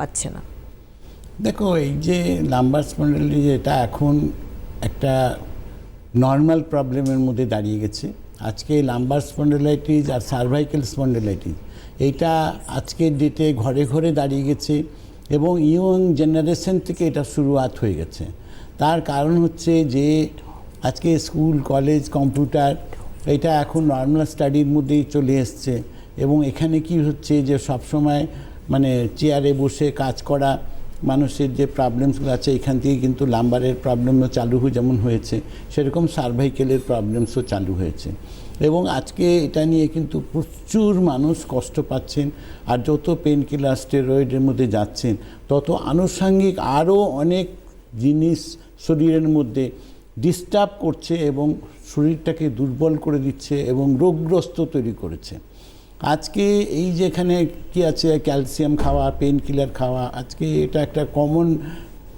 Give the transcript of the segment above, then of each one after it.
পাচ্ছে না। দেখো, এই যে লাম্বার স্পন্ডালাইটিস এটা এখন একটা নর্মাল প্রবলেমের মধ্যে দাঁড়িয়ে গেছে। আজকে লাম্বার স্পন্ডালাইটিস আর সার্ভাইকেল স্পন্ডালাইটিস এইটা আজকের ডেটে ঘরে ঘরে দাঁড়িয়ে গেছে এবং ইয়ং জেনারেশন থেকে এটা শুরুয়াত হয়ে গেছে। তার কারণ হচ্ছে যে আজকে স্কুল, কলেজ, কম্পিউটার, এটা এখন নর্মাল স্টাডির মধ্যেই চলে এসছে এবং এখানে কি হচ্ছে যে সবসময় মানে চেয়ারে বসে কাজ করা, মানুষের যে প্রবলেমসগুলো আছে, এখান থেকে কিন্তু লাম্বারের প্রবলেমও চালু যেমন হয়েছে, সেরকম সার্ভাইকেলের প্রবলেমসও চালু হয়েছে। এবং আজকে এটা নিয়ে কিন্তু প্রচুর মানুষ কষ্ট পাচ্ছেন, আর যত পেন কিলার স্টেরয়েডের মধ্যে যাচ্ছেন, তত আনুষঙ্গিক আরও অনেক জিনিস শরীরের মধ্যে ডিস্টার্ব করছে এবং শরীরটাকে দুর্বল করে দিচ্ছে এবং রোগগ্রস্ত তৈরি করেছে। আজকে এই যেখানে কি আছে ক্যালসিয়াম খাওয়া পেন কিলার খাওয়া আজকে এটা একটা কমন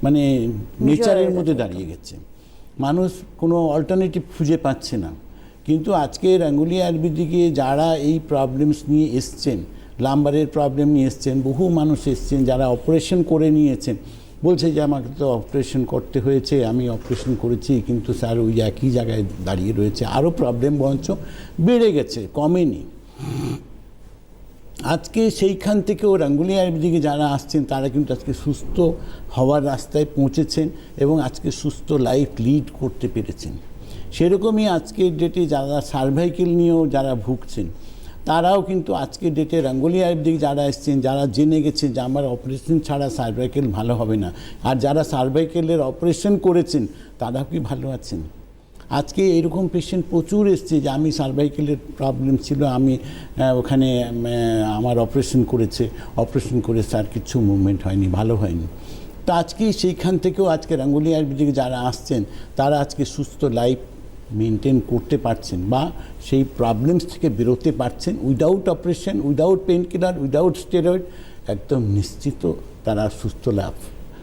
মানে নেচারের মধ্যে দাঁড়িয়ে গেছে। মানুষ কোনো অল্টারনেটিভ খুঁজে পাচ্ছে না। কিন্তু আজকে রাঙ্গুলি আয়ুর্বেদিকে যারা এই প্রবলেমস নিয়ে এসছেন লাম্বারের প্রবলেম নিয়ে এসছেন বহু মানুষ এসছেন যারা অপারেশন করে নিয়েছেন বলছে যে আমাকে তো অপারেশন করতে হয়েছে আমি অপারেশন করেছি কিন্তু স্যার ওই একই জায়গায় দাঁড়িয়ে রয়েছে। আরও প্রবলেম বরঞ্চ বেড়ে গেছে কমেনি। আজকে সেইখান থেকেও রাঙ্গুলি আয়ুর্বেদিকে যারা আসছেন, তারা কিন্তু আজকে সুস্থ হওয়ার রাস্তায় পৌঁছেছেন এবং আজকে সুস্থ লাইফ লিড করতে পেরেছেন। সেরকমই আজকের ডেটে যারা সার্ভাইকেল নিয়েও যারা ভুগছেন, তারাও কিন্তু আজকের ডেটে রাঙ্গুলি আয়ুর্বেদিক যারা এসছেন, যারা জেনে গেছে যে আমার অপারেশন ছাড়া সার্ভাইকেল ভালো হবে না, আর যারা সার্ভাইকেলের অপারেশন করেছেন, তারাও কি ভালো আছেন? আজকে এরকম পেশেন্ট প্রচুর এসছে যে আমি সার্ভাইকেলের প্রবলেম ছিল, আমি ওখানে আমার অপারেশন করেছে অপারেশন করে স্যার কিছু মুভমেন্ট হয়নি, ভালো হয়নি। তো আজকে সেইখান থেকেও আজকে রাঙ্গুলি আয়ুর্বেদিকে যারা আসছেন, তারা আজকে সুস্থ লাইফ মেনটেন করতে পারছেন বা সেই প্রবলেমস থেকে বেরোতে পারছেন without operation without pain killer without steroid একদম নিশ্চিত তারা সুস্থ লাভ